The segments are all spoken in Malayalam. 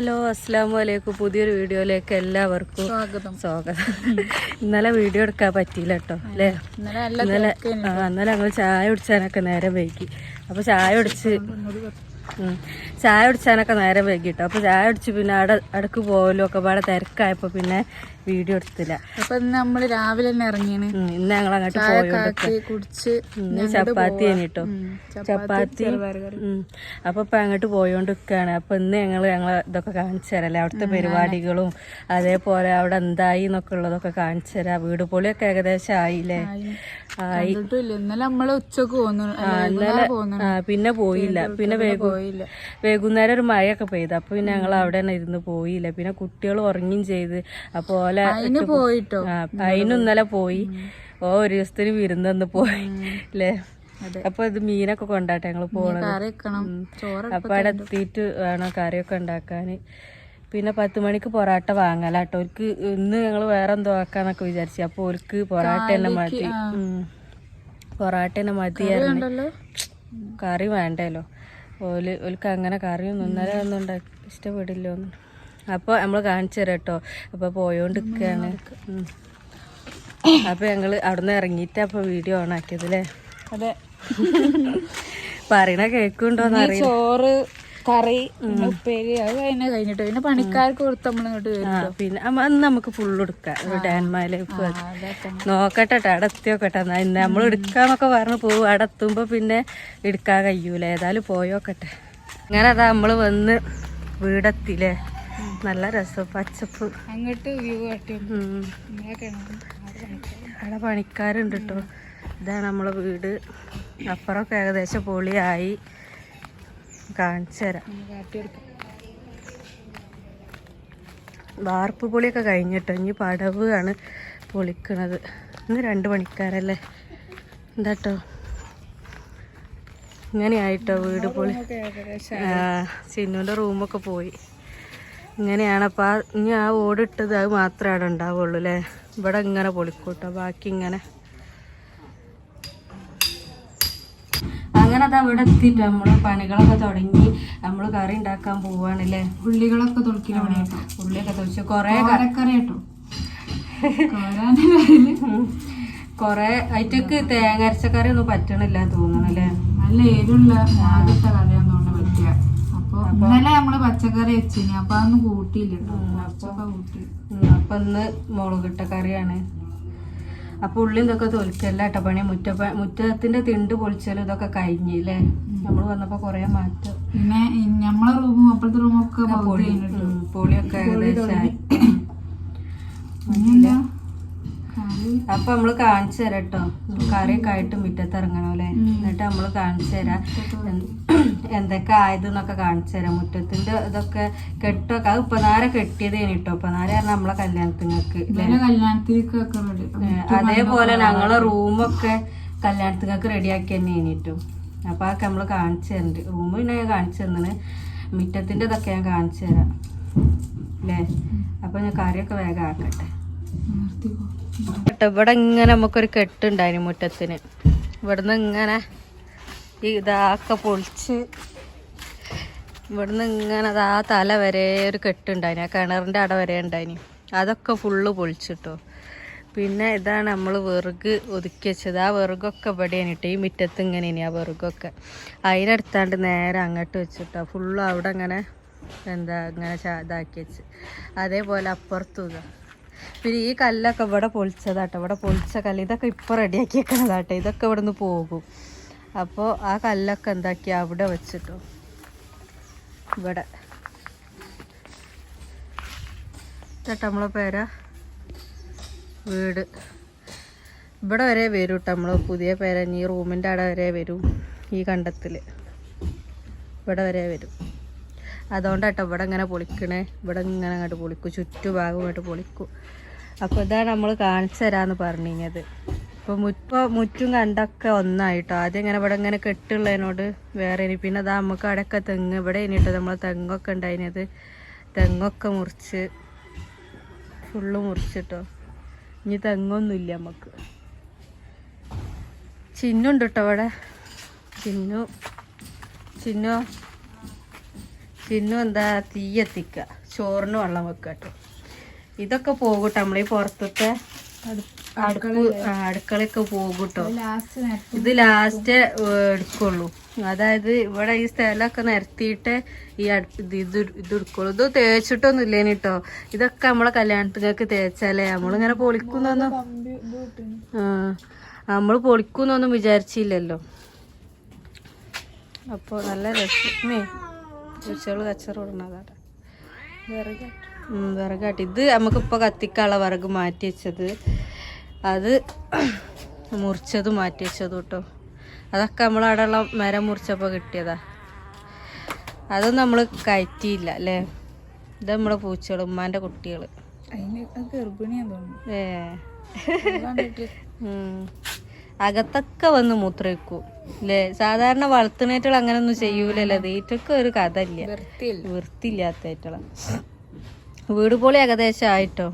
ഹലോ അസ്സാം വലൈക്കും പുതിയൊരു വീഡിയോയിലേക്ക് എല്ലാവർക്കും സ്വാഗതം. സ്വാഗതം. ഇന്നലെ വീഡിയോ എടുക്കാൻ പറ്റിയില്ല കേട്ടോ അല്ലേ? ഇന്നലെ ഇന്നലെ ഞങ്ങൾ ചായ കുടിച്ചാനൊക്കെ നേരം വൈകി. അപ്പോൾ ചായ കുടിച്ച്. ചായ കുടിച്ചാനൊക്കെ നേരം വൈകി കേട്ടോ. അപ്പോൾ ചായ കുടിച്ച് പിന്നെ അവിടെ അടുക്ക് പോകലും ഒക്കെ പാടെ തിരക്കായപ്പോൾ പിന്നെ വീഡിയോ എടുത്തില്ല. അപ്പൊ നമ്മൾ നമ്മൾ രാവിലെ തന്നെ ഇറങ്ങിയാണ്. ഇന്ന് ഞങ്ങൾ അങ്ങോട്ട് കുടിച്ച് ചപ്പാത്തി കേട്ടോ. ചപ്പാത്തി. അപ്പൊ ഇപ്പൊ അങ്ങോട്ട് പോയോണ്ട് നിൽക്കുകയാണ് അപ്പൊ ഇന്ന് ഞങ്ങൾ ഞങ്ങൾ ഇതൊക്കെ കാണിച്ചു തരാല്ലേ അവിടുത്തെ പരിപാടികളും അതേപോലെ അവിടെ എന്തായി എന്നൊക്കെ ഉള്ളതൊക്കെ കാണിച്ചു തരാം. വീട് പൊളിയൊക്കെ ഏകദേശം ആയില്ലേ? ആയി. ഇന്നലെ നമ്മൾ ഉച്ചയ്ക്ക് പോന്നു. പിന്നെ പോയില്ല. പിന്നെ വൈകുന്നേരം ഒരു മഴയൊക്കെ പെയ്തു. അപ്പൊ പിന്നെ ഞങ്ങൾ അവിടെ തന്നെ ഇരുന്ന് പോയില്ല. പിന്നെ കുട്ടികൾ ഉറങ്ങിയും ചെയ്ത്. അപ്പൊ ഓലെ പോയിട്ടോ? അതിന് ഇന്നലെ പോയി. ഓ ഒരു ദിവസത്തിന് വിരുന്നു പോയി. അല്ലേ. അപ്പൊ ഇത് മീനൊക്കെ കൊണ്ടാട്ടെ ഞങ്ങൾ പോണത്. അപ്പൊ അവിടെ എത്തിയിട്ട് വേണം കറിയൊക്കെ ഉണ്ടാക്കാന്. പിന്നെ പത്ത് മണിക്ക് പൊറാട്ട വാങ്ങലാട്ടോ. ഓർക്ക് ഇന്ന് ഞങ്ങൾ വേറെ എന്തോ ആക്കാന്നൊക്കെ വിചാരിച്ചു. അപ്പൊ ഓർക്ക് പൊറാട്ട തന്നെ മതി. ഉം. പൊറാട്ട തന്നെ മതിയായിരുന്നു കറി വേണ്ടല്ലോ? ഓൽ ഓൽക്ക് അങ്ങനെ കറിയൊന്നും ഇന്നലെ ഒന്നും ഉണ്ടാക്കി ഇഷ്ടപ്പെടില്ല ഒന്നും അപ്പോൾ നമ്മൾ കാണിച്ചു തരാം കേട്ടോ അപ്പോൾ പോയോണ്ടിരിക്കുകയാണ്. അപ്പോൾ ഞങ്ങൾ അവിടുന്ന് ഇറങ്ങിയിട്ട് അപ്പോൾ വീഡിയോ ഓൺ ആക്കിയത് അല്ലേ അതെ. പറയണ കേൾക്കുണ്ടോന്ന് ചോറ് കറി ഉപ്പേരി അത് കഴിഞ്ഞ കഴിഞ്ഞിട്ട് പിന്നെ പണിക്കാർക്ക് കൊടുത്ത് നമ്മൾ ഇങ്ങോട്ട് വരും പിന്നെ അന്ന് നമുക്ക് ഫുള്ള് എടുക്കാം. ഒരു ഡാൻമാല അതൊക്കെ നോക്കട്ടെ ട്ടോ, അവിടെ എത്തിയോക്കട്ടെ. എന്നാ ഇന്ന് നമ്മൾ എടുക്കാന്നൊക്കെ പറഞ്ഞു പോവും. അവിടെ എത്തുമ്പോൾ പിന്നെ എടുക്കാൻ കഴിയൂല. ഏതായാലും പോയോക്കട്ടെ. അങ്ങനെ അതാ നമ്മൾ വന്ന് വീടെത്തില്ലേ നല്ല രസം. പച്ചപ്പ്. അങ്ങോട്ട് വ്യൂ. അവിടെ പണിക്കാരുണ്ട് കേട്ടോ ഇതാണ് നമ്മളെ വീട്. അപ്പുറമൊക്കെ ഏകദേശം പൊളിയായി. കാണിച്ചു തരാം വാർപ്പ് പൊളിയൊക്കെ കഴിഞ്ഞിട്ടോ ഇനി പടവ് ആണ് പൊളിക്കണത്. ഇന്ന് രണ്ട് പണിക്കാരല്ലേ? എന്താട്ടോ ഇങ്ങനെയായിട്ടോ വീട് പൊളി. ചിന്നുവിന്റെ റൂമൊക്കെ പോയി. ഇങ്ങനെയാണ്. അപ്പം ആ ഇനി ആ ഓടിട്ടത് അത് മാത്രമേ അവിടെ ഉണ്ടാവുള്ളൂ അല്ലേ? ഇവിടെ ഇങ്ങനെ പൊളിക്കൂട്ടോ. ബാക്കി ഇങ്ങനെ. അങ്ങനെ അത് ഇവിടെ എത്തിയിട്ട് നമ്മൾ പണികളൊക്കെ തുടങ്ങി. നമ്മൾ കറി ഉണ്ടാക്കാൻ പോവാണല്ലേ ഉള്ളികളൊക്കെ തുളക്കില പണിയാട്ടോ ഉള്ളിയൊക്കെ തുളിച്ച് കുറേ കരക്കറി കേട്ടോ. കൊറേ അതിറ്റക്ക് തേങ്ങ കറി ഒന്നും പറ്റണില്ല തോന്നണല്ലേ? നല്ല ഏതുള്ള കറിയാണ് അപ്പൊ ഇന്നലെ നമ്മൾ പച്ചക്കറി വെച്ചിനി അപ്പൊ അതൊന്നും കൂട്ടിയില്ല കുറച്ചൊക്കെ കൂട്ടി. അപ്പൊ ഇന്ന് മുളകിട്ട കറിയാണ്. അപ്പൊ ഉള്ളി ഇതൊക്കെ തൊലിച്ചല്ല കേട്ടോ പണി. മുറ്റ മുറ്റത്തിന്റെ തിണ്ട് പൊളിച്ചാലും ഇതൊക്കെ കഴിഞ്ഞില്ലേ നമ്മൾ വന്നപ്പോ കൊറേ മാറ്റം. പിന്നെ നമ്മളെ റൂമും അപ്പുറത്തെ റൂമൊക്കെ പൊളി. പൊളിയൊക്കെ കറി അപ്പൊ നമ്മൾ കാണിച്ചു തരാം കേട്ടോ കറിയൊക്കെ ആയിട്ട് മുറ്റത്ത് ഇറങ്ങണം അല്ലേ എന്നിട്ട് നമ്മൾ കാണിച്ചു തരാം. എന്തൊക്കെ ആയതെന്നൊക്കെ കാണിച്ചു തരാം. മുറ്റത്തിന്റെ ഇതൊക്കെ കെട്ടൊക്കെ അത് ഉപ്പനാര കെട്ടിയതേനി കേട്ടോ ഉപ്പനാര പറഞ്ഞാൽ നമ്മളെ കല്യാണത്തിനൊക്കെ അതേപോലെ ഞങ്ങളെ റൂമൊക്കെ കല്യാണത്തിനൊക്കെ റെഡിയാക്കി തന്നെ കഴിഞ്ഞിട്ടു അപ്പൊ അതൊക്കെ നമ്മൾ കാണിച്ചു തരുന്നുണ്ട് റൂം പിന്നെ ഞാൻ കാണിച്ചു തന്നെ മുറ്റത്തിന്റെ ഇതൊക്കെ ഞാൻ കാണിച്ചു തരാം. അല്ലേ അപ്പൊ ഞാൻ കറിയൊക്കെ വേഗം ആക്കട്ടെ. നിർത്തിക്കോ. ഇവിടെ ഇങ്ങനെ നമുക്കൊരു കെട്ടുണ്ടായിരുന്നു മുറ്റത്തിന്. ഇവിടുന്ന് ഇങ്ങനെ ഇതാക്കെ പൊളിച്ച് ഇവിടുന്ന് ഇങ്ങനെ അതാ തല വരെ ഒരു കെട്ടുണ്ടായിന് ആ കിണറിന്റെ അട വരെ ഉണ്ടായിന്. അതൊക്കെ ഫുള്ള് പൊളിച്ചിട്ടോ. പിന്നെ ഇതാണ് നമ്മൾ വെറുക് ഒതുക്കി വെച്ചത്. ആ വെറുകൊക്കെ ഇവിടെയാണ് കേട്ടോ. ഈ മുറ്റത്ത് ഇങ്ങനെയാണ് ആ വെറുകൊക്കെ. അതിനടുത്താണ്ട് നേരെ അങ്ങോട്ട് വെച്ചിട്ടോ. ഫുള്ള് അവിടെ അങ്ങനെ എന്താ ഇങ്ങനെ ഇതാക്കി വെച്ച്. അതേപോലെ അപ്പുറത്തു ഇതാ. പിന്നെ ഈ കല്ലൊക്കെ ഇവിടെ പൊളിച്ചതാട്ടോ. ഇവിടെ പൊളിച്ച കല്ല്. ഇതൊക്കെ ഇപ്പം റെഡിയാക്കി വെക്കണതാട്ടോ ഇതൊക്കെ ഇവിടെ നിന്ന് പോകും. അപ്പോൾ ആ കല്ലൊക്കെ എന്താക്കി അവിടെ വെച്ചിട്ടു. ഇവിടെ. ചേട്ടാ നമ്മളെ പേരാ. വീട്. ഇവിടെ വരെ വരും കേട്ടോ നമ്മൾ പുതിയ പേര. ഈ റൂമിന്റെ അവിടെ വരെ വരും. ഈ കണ്ടത്തിൽ ഇവിടെ വരെ വരും. അതുകൊണ്ടാട്ടോ ഇവിടെ ഇങ്ങനെ പൊളിക്കണേ. ഇവിടെ ഇങ്ങനെ അങ്ങോട്ട് പൊളിക്കും. ചുറ്റുഭാഗം ഇങ്ങോട്ട് പൊളിക്കും. അപ്പോൾ ഇതാണ് നമ്മൾ കാണിച്ചു തരാമെന്ന് പറഞ്ഞത് ഇപ്പോൾ മുറ്റ മുറ്റും കണ്ടൊക്കെ ഒന്നായിട്ടോ. ആദ്യം ഇങ്ങനെ ഇവിടെ ഇങ്ങനെ കെട്ടുള്ളതിനോട് വേറെ ഇനി. പിന്നെ അതാ നമുക്ക് അടക്ക തെങ്ങ്. ഇവിടെ ഇനിട്ടോ നമ്മൾ തെങ്ങൊക്കെ ഉണ്ടായിരുന്നത് തെങ്ങൊക്കെ മുറിച്ച് ഫുള്ള് മുറിച്ചിട്ടോ. ഇനി തെങ്ങൊന്നുമില്ല നമുക്ക്. ചിന്നുണ്ട് കേട്ടോ അവിടെ ചിന്നു. ചിന്നു. പിന്നെ എന്താ തീ എത്തിക്കുക. ചോറിന് വെള്ളം വെക്കുക കേട്ടോ. ഇതൊക്കെ പോകും നമ്മൾ ഈ പുറത്തത്തെ അടുപ്പ് അടുക്കളയൊക്കെ പോകും കേട്ടോ. ഇത് ലാസ്റ്റ് എടുക്കുള്ളൂ. അതായത് ഇവിടെ ഈ സ്ഥലമൊക്കെ നിരത്തിയിട്ട് ഈ അടുപ്പ് ഇത് ഇത് ഇത് എടുക്കുള്ളൂ. ഇത് തേച്ചിട്ടൊന്നും ഇല്ലേനി കേട്ടോ. ഇതൊക്കെ നമ്മളെ കല്യാണത്തിനൊക്കെ തേച്ചാലേ നമ്മളിങ്ങനെ പൊളിക്കുന്നൊന്നും ആ നമ്മൾ പൊളിക്കുന്നൊന്നും വിചാരിച്ചില്ലല്ലോ. അപ്പോൾ നല്ല രസമേ ഉച്ചകൾ കച്ചറ ഇടണതാണ് വിറകാട്ടി. ഇത് നമുക്കിപ്പോൾ കത്തിക്കാനുള്ള വിറക് മാറ്റി വെച്ചത്. അത് മുറിച്ചത് മാറ്റി വെച്ചത് കേട്ടോ. അതൊക്കെ നമ്മളവിടെയുള്ള മരം മുറിച്ചപ്പോൾ കിട്ടിയതാ. അതൊന്നും നമ്മൾ കയറ്റിയില്ല അല്ലേ? ഇത് നമ്മളെ പൂച്ചകൾ ഉമ്മാന്റെ കുട്ടികൾ ഗർഭിണിയാ തോന്നുന്നു. ഏ. അകത്തൊക്കെ വന്ന് മൂത്രയിക്കും അല്ലേ സാധാരണ വളർത്തുന്നേറ്റുകൾ അങ്ങനൊന്നും ചെയ്യൂലല്ലോ. തീറ്റൊക്കെ ഒരു കഥ ഇല്ല വൃത്തിയില്ല വീട് പോളി ഏകദേശം ആയിട്ടോ?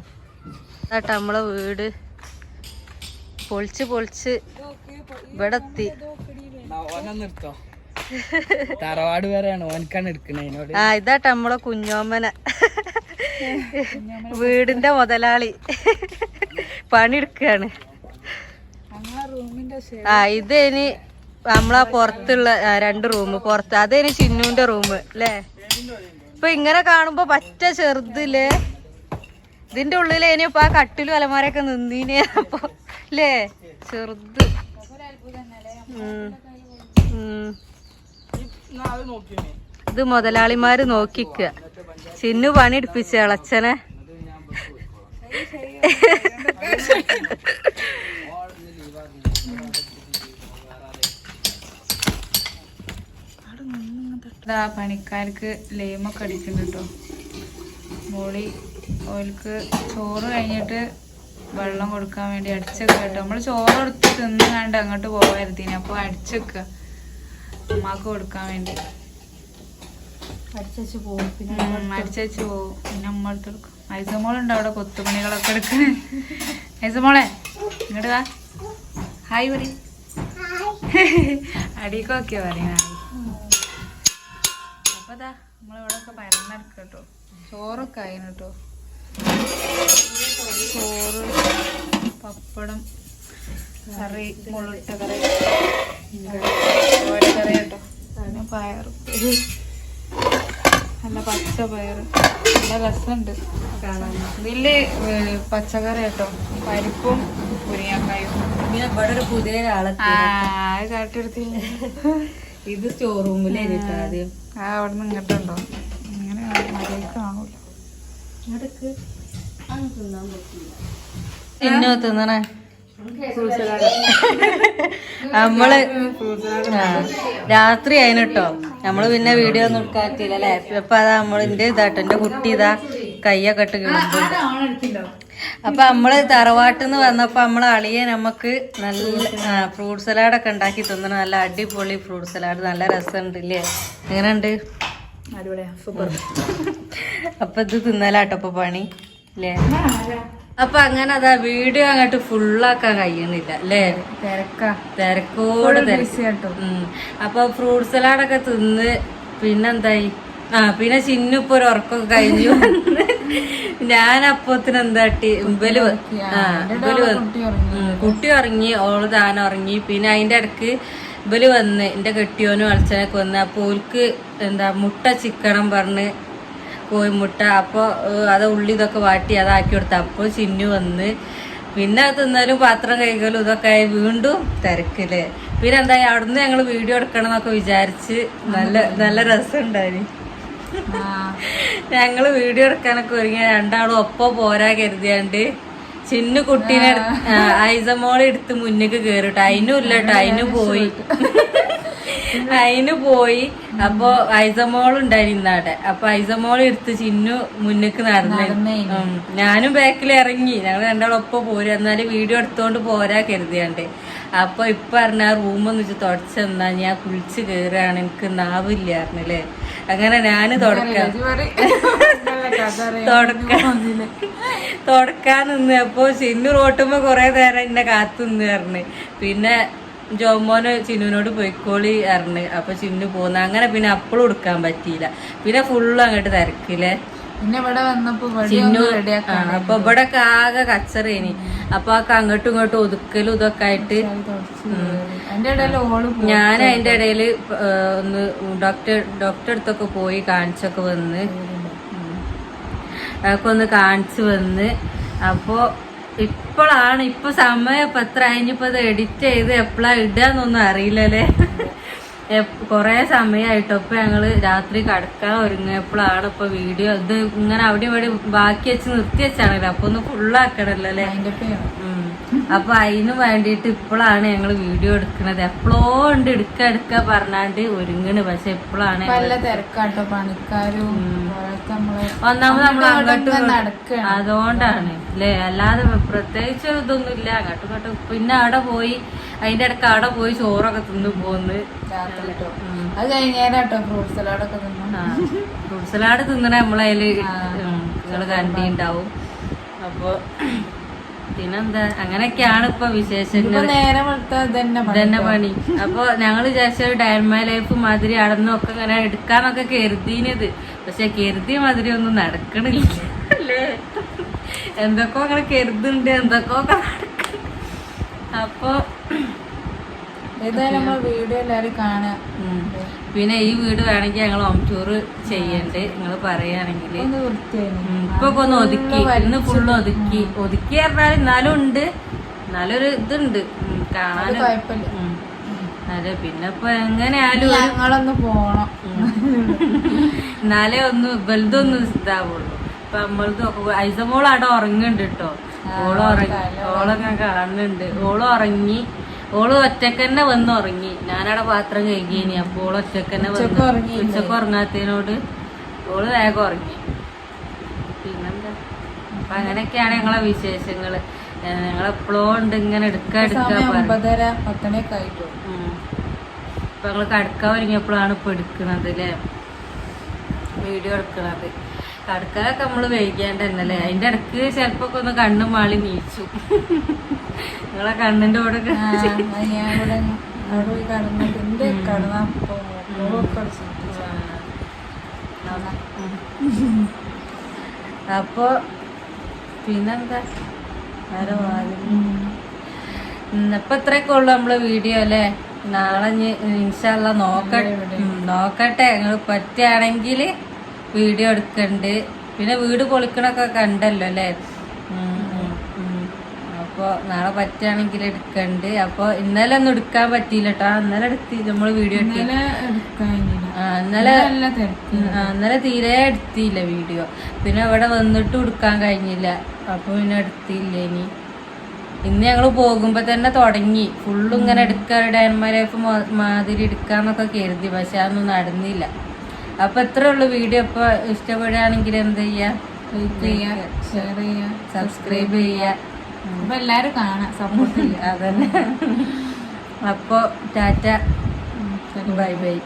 നമ്മളെ വീട്. പൊളിച്ച് പൊളിച്ച് ഇവിടെ എത്തി തറവാട് വരെയാണ് ഓനക്കാണ് എടുക്കണേ അതിനോട്. ആ ഇതാട്ട നമ്മളെ കുഞ്ഞോമന വീടിന്റെ മുതലാളി. പണിയെടുക്കാണ്. ആ ഇത് ഇനി നമ്മളെ പുറത്തുള്ള രണ്ട് റൂം പുറത്ത് അതേനി ചിന്നുവിന്റെ റൂം അല്ലേ ഇപ്പൊ ഇങ്ങനെ കാണുമ്പോ പറ്റ ചെറുതില്ലേ? ഇതിന്റെ ഉള്ളിൽ ഇനിയിപ്പോ ആ കട്ടിലും അലമാരൊക്കെ നിന്നീനെ അപ്പൊ അല്ലേ ചെറുത്. ഇത് മുതലാളിമാര് നോക്കിക്ക. ചിന്നു പണി എടുപ്പിച്ച ഇളച്ചനെ ഇതാ പണിക്കാർക്ക് ലേമൊക്കെ അടിക്കുന്നുണ്ട് കേട്ടോ. മോളി ഓൽക്ക് ചോറ് കഴിഞ്ഞിട്ട് വെള്ളം കൊടുക്കാൻ വേണ്ടി അടിച്ചൊക്കെ കേട്ടോ. നമ്മൾ ചോറ് എടുത്ത് തിന്ന് കണ്ട് അങ്ങോട്ട് പോകാതിന് അപ്പോൾ അടിച്ചൊക്കെ അമ്മയ്ക്ക് കൊടുക്കാൻ വേണ്ടി. അടിച്ചു പോകും പിന്നെ പോകും പിന്നെ അമ്മ എടുത്ത് കൊടുക്കും ഐസമോളുണ്ട് അവിടെ കൊത്തുപണികളൊക്കെ എടുക്കണേ. ഐസമോളെ ഇങ്ങോട്ട് വാ. ഹായ് പറയും അടിക്കൊക്കെ അപ്പൊ കേട്ടോ ചോറൊക്കെ ആയിന് കേട്ടോ ചോറ് പപ്പടം കറി മുള്ളിട്ട കറി കറി കേട്ടോ പയറും. നല്ല പച്ച പയറ്. നല്ല രസമുണ്ട് ഇതിൽ പച്ചക്കറി കേട്ടോ പരിപ്പും മുരിങ്ങക്കായും പിന്നെ ഇവിടെ ഒരു പുതിയ ഒരാളെ കാട്ടിയെടുത്തില്ല ഇത് സ്റ്റോർ റൂമിൽ ആദ്യം. ആ അവിടെ നിന്ന് ഇങ്ങോട്ടുണ്ടോ കാണൂല തിന്നണേ? നമ്മൾ രാത്രി രാത്രി ആയിട്ടോ നമ്മൾ പിന്നെ വീഡിയോ ഒന്നും എടുക്കാറ്റില്ല അല്ലേ? ഇപ്പൊ അതാ നമ്മളിന്റെ ഇതാട്ടോ. എന്റെ കുട്ടി ഇതാ കയ്യൊക്കെ ഇട്ട് കിളുമ്പുണ്ട് അപ്പൊ നമ്മൾ തറവാട്ടിന്ന് വന്നപ്പോ നമ്മളെ അളിയെ നമുക്ക് നല്ല ഫ്രൂട്ട് സലാഡൊക്കെ ഉണ്ടാക്കി തിന്നണ നല്ല അടിപൊളി ഫ്രൂട്ട് സലാഡ് നല്ല രസമുണ്ട് ഇല്ലേ? എങ്ങനെയുണ്ട്? ഉണ്ട് അപ്പൊ ഇത് തിന്നലാട്ടോ ഇപ്പൊ പണി അല്ലേ അപ്പൊ അങ്ങനെ അതാ വീഡിയോ അങ്ങോട്ട് ഫുള്ളാക്കാൻ കഴിയണില്ല അല്ലേ തിരക്കാ. തിരക്കോട് തിരക്കാട്ടോ. അപ്പൊ ഫ്രൂട്ട് സലാഡൊക്കെ തിന്ന് പിന്നെന്തായി? ആ പിന്നെ ചിന്നു ഇപ്പൊ ഒരു ഉറക്കൊക്കെ കഴിഞ്ഞു. ഞാൻ അപ്പത്തിന് എന്താട്ടി ഇമ്പൽ ആ ഇമ്പൽ കുട്ടി ഉറങ്ങി. ഓൾ താൻ ഉറങ്ങി. പിന്നെ അതിന്റെ ഇടയ്ക്ക് ഇവൽ വന്ന് എന്റെ കെട്ടിയോനും അച്ഛനൊക്കെ വന്ന് അപ്പൊ ഓൽക്ക് എന്താ മുട്ട ചിക്കണം പറഞ്ഞ് കോഴിമുട്ട അപ്പോൾ അത് ഉള്ളി ഇതൊക്കെ വാട്ടി അതാക്കി കൊടുത്ത. അപ്പോൾ ചിന്നു വന്ന് പിന്നെ അത് തിന്നാലും പാത്രം കൈകളും ഇതൊക്കെ ആയി വീണ്ടും തിരക്കിൽ. പിന്നെ എന്തായാലും അവിടുന്ന് ഞങ്ങൾ വീഡിയോ എടുക്കണം എന്നൊക്കെ വിചാരിച്ച് നല്ല നല്ല രസം ഉണ്ടായിരുന്നു ആ ഞങ്ങൾ വീഡിയോ എടുക്കാനൊക്കെ ഒരുങ്ങിയ രണ്ടാളും ഒപ്പം പോരാ കരുതിയാണ്ട് ചിന്നു കുട്ടീനെ ഐസമോളെ എടുത്ത് മുന്നിക്ക് കേറിട്ടോ. അതിനും ഇല്ല കേട്ടോ. അതിന് പോയി. അതിന് പോയി. അപ്പൊ ഐസമോൾ ഉണ്ടായിരുന്നു അവിടെ അപ്പൊ ഐസമോൾ എടുത്ത് ചിന്നു മുന്നേക്ക് നടന്നു. ഞാനും ബാക്കിൽ ഇറങ്ങി. ഞങ്ങൾ രണ്ടാളൊപ്പം പോരും. എന്നാലും വീഡിയോ എടുത്തോണ്ട് പോരാ കരുതിയാണ്ട്. അപ്പൊ ഇപ്പൊ പറഞ്ഞ ആ റൂമൊന്ന് വെച്ച് തുടച്ചെന്നാ ഞാൻ കുളിച്ച് കേറുകയാണ് എനിക്ക് നാവില്ലായിരുന്നു പറഞ്ഞില്ലേ. അങ്ങനെ ഞാൻ തുടക്കാം. തുടക്കാൻ തുടക്കാൻ നിന്ന്. അപ്പൊ ചിന്നു റോട്ടുമ്പോ കുറേ നേരം എന്നെ കാത്തു നിന്ന് പറഞ്ഞ്. പിന്നെ ജോമോന് ചിന്നുവിനോട് പൊയ്ക്കോളി അറിഞ്ഞ് അപ്പൊ ചിന്നു പോന്ന്. അങ്ങനെ പിന്നെ അപ്പോഴും എടുക്കാൻ പറ്റിയില്ല. പിന്നെ ഫുള്ള് അങ്ങോട്ട് തിരക്കില്ലേ? പിന്നെ ഇവിടെ വന്നപ്പോ ചിന്നു അപ്പൊ ഇവിടെ ആകെ കച്ചറേനി. അപ്പൊ അങ്ങോട്ടും ഇങ്ങോട്ടും ഒതുക്കലും ഇതൊക്കെ ആയിട്ട് ഇടയിൽ ഞാൻ അതിന്റെ ഇടയിൽ ഒന്ന് ഡോക്ടർ ഡോക്ടർ അടുത്തൊക്കെ പോയി കാണിച്ചൊക്കെ വന്ന്. അതൊക്കെ ഒന്ന് കാണിച്ചു വന്ന്. അപ്പോ ഇപ്പോഴാണ് ഇപ്പൊ സമയം ഇപ്പൊ എത്ര? കഴിഞ്ഞിപ്പോ ഇത് എഡിറ്റ് ചെയ്ത് എപ്പോഴാ ഇടാന്നൊന്നും അറിയില്ലല്ലേ? കൊറേ സമയമായിട്ടോ ഇപ്പൊ ഞങ്ങൾ രാത്രി കടക്കാൻ ഒരുങ്ങിയപ്പോഴാണ് ഇപ്പൊ വീഡിയോ ഇത് ഇങ്ങനെ അവിടെ ഇവിടെ ബാക്കി വെച്ച് നിർത്തി വെച്ചാണല്ലോ. അപ്പൊ ഒന്ന് ഫുള്ളാക്കണല്ലോ അല്ലേ? അപ്പൊ അതിന് വേണ്ടിയിട്ട് ഇപ്പോഴാണ് ഞങ്ങൾ വീഡിയോ എടുക്കുന്നത് എപ്പോഴോ ഉണ്ട് എടുക്ക എടുക്ക പറഞ്ഞാണ്ട് ഒരുങ്ങണ്. പക്ഷെ ഇപ്പോഴാണ് തിരക്കാട്ടോ പണിക്കാരും. ഒന്നാമത് നമ്മൾ അങ്ങോട്ടും. അതുകൊണ്ടാണ്. അല്ലേ? അല്ലാതെ പ്രത്യേകിച്ച് ഇതൊന്നും ഇല്ല അങ്ങോട്ടും ഇങ്ങോട്ടും. പിന്നെ അവിടെ പോയി അതിന്റെ ഇടയ്ക്ക് അവിടെ പോയി ചോറൊക്കെ തിന്നു പോന്ന്. അത് ഫ്രൂട്ട് സലാഡൊക്കെ തിന്നു ഫ്രൂട്ട് സലാഡ് തിന്നണ. നമ്മളതിൽ നിങ്ങൾ കണ്ടിണ്ടാവും അപ്പൊ പിന്നെന്താ? അങ്ങനെയൊക്കെയാണ് ഇപ്പൊ വിശേഷങ്ങൾ തന്നെ പണി. അപ്പൊ ഞങ്ങൾ വിചാരിച്ച ഡയർമ ലൈഫ് മാതിരി അടന്നൊക്കെ ഇങ്ങനെ എടുക്കാന്നൊക്കെ കരുതിനത്. പക്ഷെ കരുതിയ മാതിരി ഒന്നും നടക്കണില്ല. അല്ലേ? എന്തൊക്കെ അങ്ങനെ കരുതുണ്ട് എന്തൊക്കെ നടക്കണ അപ്പൊ ഏതായാലും വീഡിയോ എല്ലാവരും കാണാം പിന്നെ ഈ വീട് വേണമെങ്കിൽ ഞങ്ങൾ ഹോം ടൂർ ചെയ്യണ്ട്. നിങ്ങൾ പറയുകയാണെങ്കിൽ. ഇപ്പൊ ഒന്ന് ഒതുക്കി. ഇന്ന് ഫുള്ള് ഒതുക്കി. ഒതുക്കി പറഞ്ഞാൽ എന്നാലും ഉണ്ട്. എന്നാലൊരു ഇതുണ്ട്. കാണാൻ അത് പിന്നെ ഇപ്പൊ എങ്ങനെയാലും ഞങ്ങളൊന്ന് പോണം. എന്നാലേ ഒന്ന് വലുതൊന്നും ഇതാവുള്ളൂ. ഇപ്പൊ നമ്മളത് ഐസമോൾ അവിടെ ഉറങ്ങുന്നുണ്ട് കേട്ടോ ഓൾ ഉറങ്ങി ഓളൊക്കെ കാണുന്നുണ്ട്. ഓൾ ഉറങ്ങി. ഓൾ ഒറ്റക്കന്നെ വന്ന് ഉറങ്ങി. ഞാനവിടെ പാത്രം കഴുകിയിനി. അപ്പൊ ഓൾ ഒറ്റക്കന്നെ വന്ന്? ഉച്ചയ്ക്ക് ഉറങ്ങാത്തതിനോട് ഓൾ വേഗം ഉറങ്ങി. പിന്നെന്താ? അപ്പൊ അങ്ങനെയൊക്കെയാണ് ഞങ്ങളെ വിശേഷങ്ങൾ. ഞങ്ങളെപ്പോഴും ഉണ്ട് ഇങ്ങനെ എടുക്ക എടുക്ക പറ ഒമ്പതര പത്തണിയൊക്കെ ആയിട്ടു ഉം. ഇപ്പൊ ഞങ്ങൾ കടക്കാൻ ഒരുങ്ങിയപ്പോഴാണ് ഇപ്പൊ എടുക്കണത് അല്ലേ വീഡിയോ എടുക്കണത്. കടക്കാനൊക്കെ നമ്മൾ തന്നെയല്ലേ അതിന്റെ ഇടയ്ക്ക് ചിലപ്പോ ഒന്ന് കണ്ണും മാളി നീച്ചു. നിങ്ങളെ കണ്ണിന്റെ കൂടെ അപ്പൊ പിന്നെന്താ? ഇന്നപ്പൊ ഇത്രയൊക്കെ ഉള്ളു നമ്മളെ വീഡിയോ അല്ലേ? നാളെ ഇൻഷാല്ല നോക്കട്ടെ നോക്കട്ടെ. നിങ്ങൾ പറ്റുകയാണെങ്കിൽ വീഡിയോ എടുക്കണ്ട്. പിന്നെ വീട് പൊളിക്കണൊക്കെ കണ്ടല്ലോ അല്ലേ? ഉം, ഉം, ഉം. അപ്പൊ നാളെ പറ്റുകയാണെങ്കിൽ എടുക്കണ്ട്. അപ്പോൾ ഇന്നലെ ഒന്നും എടുക്കാൻ പറ്റിയില്ല കേട്ടോ ഇന്നലെ എടുത്തി നമ്മൾ വീഡിയോ ഇന്നലെ ഇന്നലെ തീരെ എടുത്തില്ല വീഡിയോ. പിന്നെ ഇവിടെ വന്നിട്ട് എടുക്കാൻ കഴിഞ്ഞില്ല. അപ്പോൾ പിന്നെ എടുത്തില്ല ഇനി. ഇന്ന് ഞങ്ങൾ പോകുമ്പോൾ തന്നെ തുടങ്ങി. ഫുള്ളും ഇങ്ങനെ എടുക്കാൻ ഡയൻമാ ലൈഫ് മാതിരി എടുക്കാന്നൊക്കെ കരുതി. പക്ഷെ അതൊന്നും നടന്നില്ല. അപ്പൊ ഇത്രേ ഉള്ളു വീഡിയോ. ഇപ്പൊ ഇഷ്ടപ്പെടുകയാണെങ്കിൽ എന്ത് ചെയ്യുക ലൈക്ക് ചെയ്യുക ഷെയർ ചെയ്യുക സബ്സ്ക്രൈബ് ചെയ്യുക അപ്പൊ എല്ലാരും കാണാം സപ്പോർട്ട് ചെയ്യുക അതന്നെ. അപ്പോ ടാറ്റ. Bye bye.